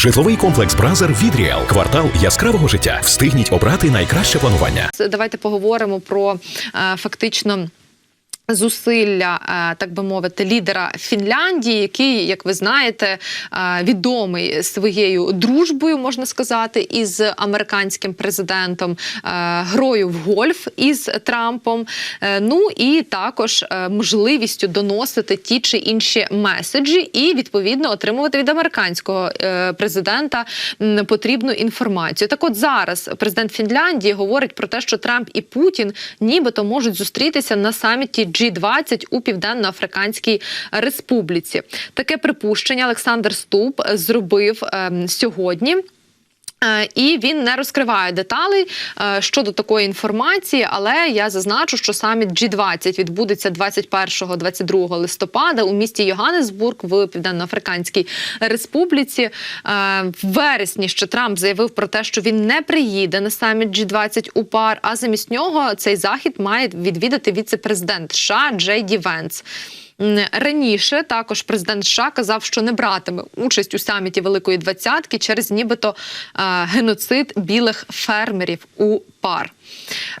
Житловий комплекс Бразер від Ріал. Квартал яскравого життя. Встигніть обрати найкраще планування. Давайте поговоримо про е, фактично. Зусилля, е, так би мовити, лідера Фінляндії, який, як ви знаєте, е, відомий своєю дружбою, можна сказати, із американським президентом, е, грою в гольф із Трампом. Ну і також можливістю доносити ті чи інші меседжі, і відповідно отримувати від американського президента потрібну інформацію. Так, от зараз президент Фінляндії говорить про те, що Трамп і Путін нібито можуть зустрітися на саміті G20 у Південно-Африканській Республіці. Таке припущення Олександр Ступ зробив ем, сьогодні. Е, І він не розкриває деталей е, щодо такої інформації, але я зазначу, що саміт G20 відбудеться 21-22 листопада у місті Йоганнесбург в Південно-Африканській Республіці. Е, В вересні ще Трамп заявив про те, що він не приїде на саміт G20 у пар, а замість нього цей захід має відвідати віце-президент США Джей Ді Венс. Раніше також президент США казав, що не братиме участь у саміті Великої Двадцятки через нібито е, геноцид білих фермерів у пар.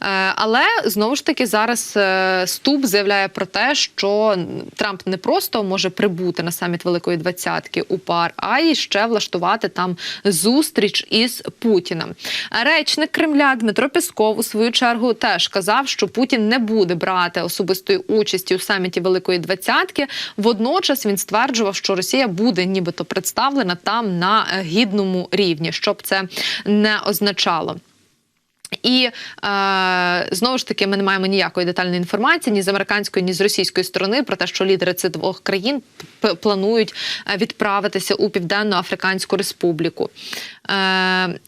Е, але знову ж таки зараз е, Ступ заявляє про те, що Трамп не просто може прибути на саміт Великої Двадцятки у пар, а й ще влаштувати там зустріч із Путіним. Речник Кремля Дмитро Пісков у свою чергу теж казав, що Путін не буде брати особистої участі у саміті Великої Двадцятки. Водночас він стверджував, що Росія буде нібито представлена там на гідному рівні, щоб це не означало. І е, знову ж таки, ми не маємо ніякої детальної інформації ні з американської, ні з російської сторони про те, що лідери цих двох країн планують е, відправитися у Південно-Африканську Республіку. Е,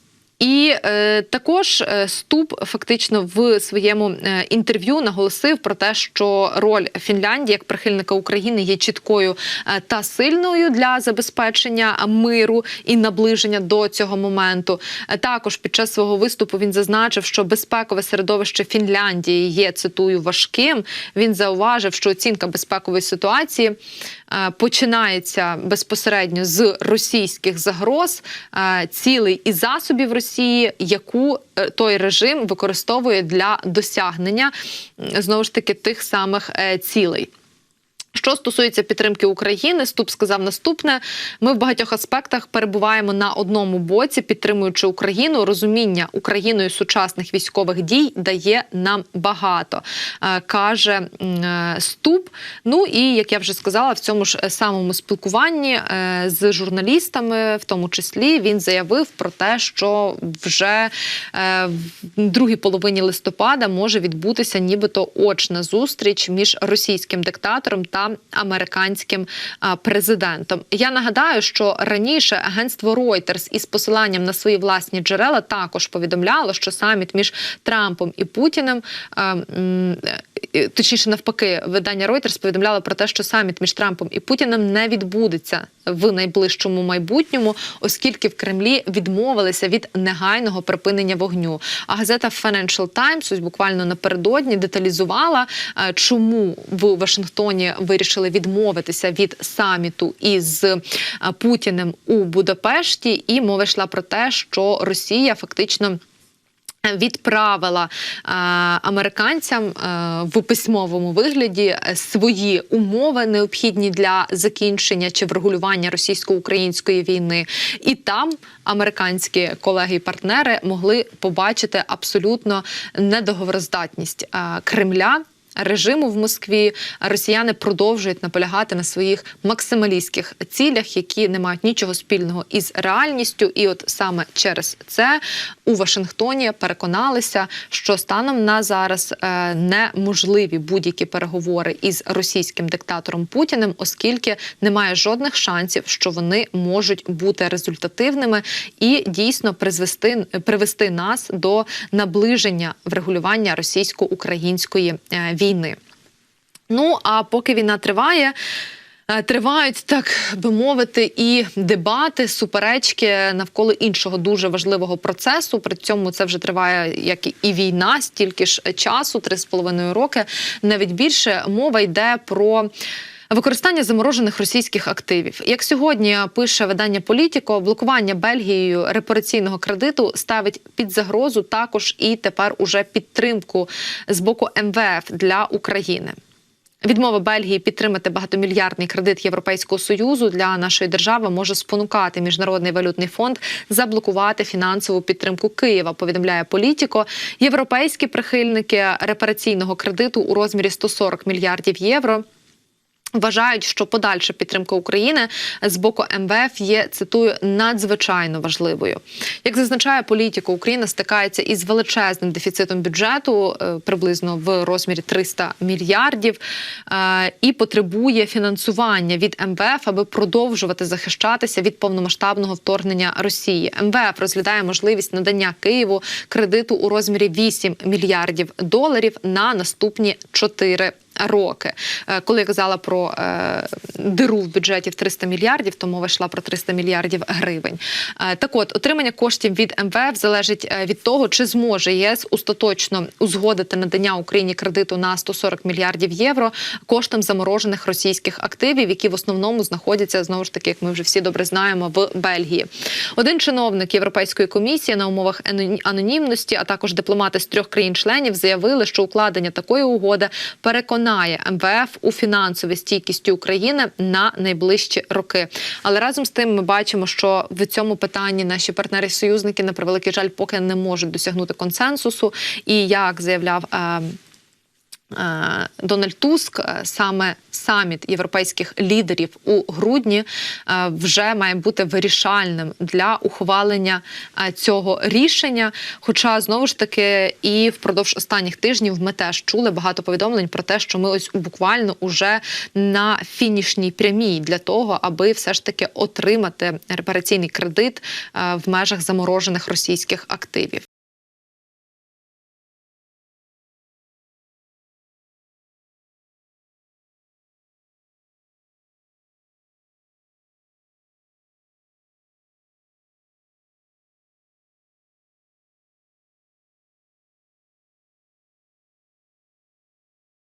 і е, також е, Ступ фактично в своєму е, інтерв'ю наголосив про те, що роль Фінляндії як прихильника України є чіткою е, та сильною для забезпечення миру і наближення до цього моменту. Також під час свого виступу він зазначив, що безпекове середовище Фінляндії є цитую важким. Він зауважив, що оцінка безпекової ситуації починається безпосередньо з російських загроз, цілей і засобів Росії, яку е, той режим використовує для досягнення знову ж таки тих самих е, цілей. Що стосується підтримки України, Ступ сказав наступне: ми в багатьох аспектах перебуваємо на одному боці, підтримуючи Україну. Розуміння Україною сучасних військових дій дає нам багато, е, каже е, Ступ. Ну і як я вже сказала, в цьому ж самому спілкуванні е, з журналістами, в тому числі, він заявив про те, що вже е, в другій половині листопада може відбутися нібито очна зустріч між російським диктатором та американським президентом. Я нагадаю, що раніше агентство Reuters із посиланням на свої власні джерела також повідомляло, що саміт між Трампом і Путіним. Точніше, навпаки, видання Reuters повідомляло про те, що саміт між Трампом і Путіним не відбудеться в найближчому майбутньому, оскільки в Кремлі відмовилися від негайного припинення вогню. А газета Financial Times ось буквально напередодні деталізувала, е, чому в Вашингтоні вирішили відмовитися від саміту із е, Путіним у Будапешті, і мова йшла про те, що Росія фактично. Відправила е, американцям е, в письмовому вигляді свої умови, необхідні для закінчення чи врегулювання російсько-української війни, і там американські колеги і партнери могли побачити абсолютно недоговороздатність е, Кремля. Режиму в Москві росіяни продовжують наполягати на своїх максималістських цілях, які не мають нічого спільного із реальністю. І от саме через це у Вашингтоні переконалися, що станом на зараз е, неможливі будь-які переговори із російським диктатором Путіним, оскільки немає жодних шансів, що вони можуть бути результативними і дійсно призвести привести нас до наближення врегулювання російсько-української е, війни. Ну а поки війна триває. е, Тривають так би мовити, і дебати, суперечки навколо іншого дуже важливого процесу. При цьому це вже триває як і війна, стільки ж часу, три з половиною роки, навіть більше мова йде про Використання заморожених російських активів. Як сьогодні пише видання Політіко, блокування Бельгією репараційного кредиту ставить під загрозу також і тепер уже підтримку з боку МВФ для України. Відмова Бельгії підтримати багатомільярдний кредит Європейського союзу для нашої держави може спонукати міжнародний валютний фонд заблокувати фінансову підтримку Києва. Повідомляє Політіко. Європейські прихильники репараційного кредиту у розмірі 140 мільярдів євро. Вважають, що подальша підтримка України з боку МВФ є цитую надзвичайно важливою. Як зазначає політико, Україна стикається із величезним дефіцитом бюджету е, приблизно в розмірі 300 мільярдів е, і потребує фінансування від МВФ, аби продовжувати захищатися від повномасштабного вторгнення Росії. МВФ розглядає можливість надання Києву кредиту у розмірі 8 мільярдів доларів на наступні 4 роки. Е, Коли я казала про е, диру в бюджеті в 300 мільярдів, то мова йшла про 300 мільярдів гривень. Е, так от, отримання коштів від МВФ залежить від того, чи зможе ЄС остаточно узгодити надання Україні кредиту на 140 мільярдів євро коштом заморожених російських активів, які в основному знаходяться знову ж таки, як ми вже всі добре знаємо, в Бельгії. Один чиновник Європейської комісії на умовах анонімності, а також дипломати з трьох країн-членів заявили, що укладення такої угоди переконає МВФ у фінансовій стійкісті України на найближчі роки. Але разом з тим ми бачимо, що в цьому питанні наші партнери-союзники на превеликий жаль поки не можуть досягнути консенсусу. І як заявляв. Е, Дональд Туск, е, саме саміт європейських лідерів у грудні е, вже має бути вирішальним для ухвалення цього рішення. Хоча знову ж таки і впродовж останніх тижнів ми теж чули багато повідомлень про те, що ми ось буквально уже на фінішній прямій для того, аби все ж таки отримати репараційний кредит в межах заморожених російських активів.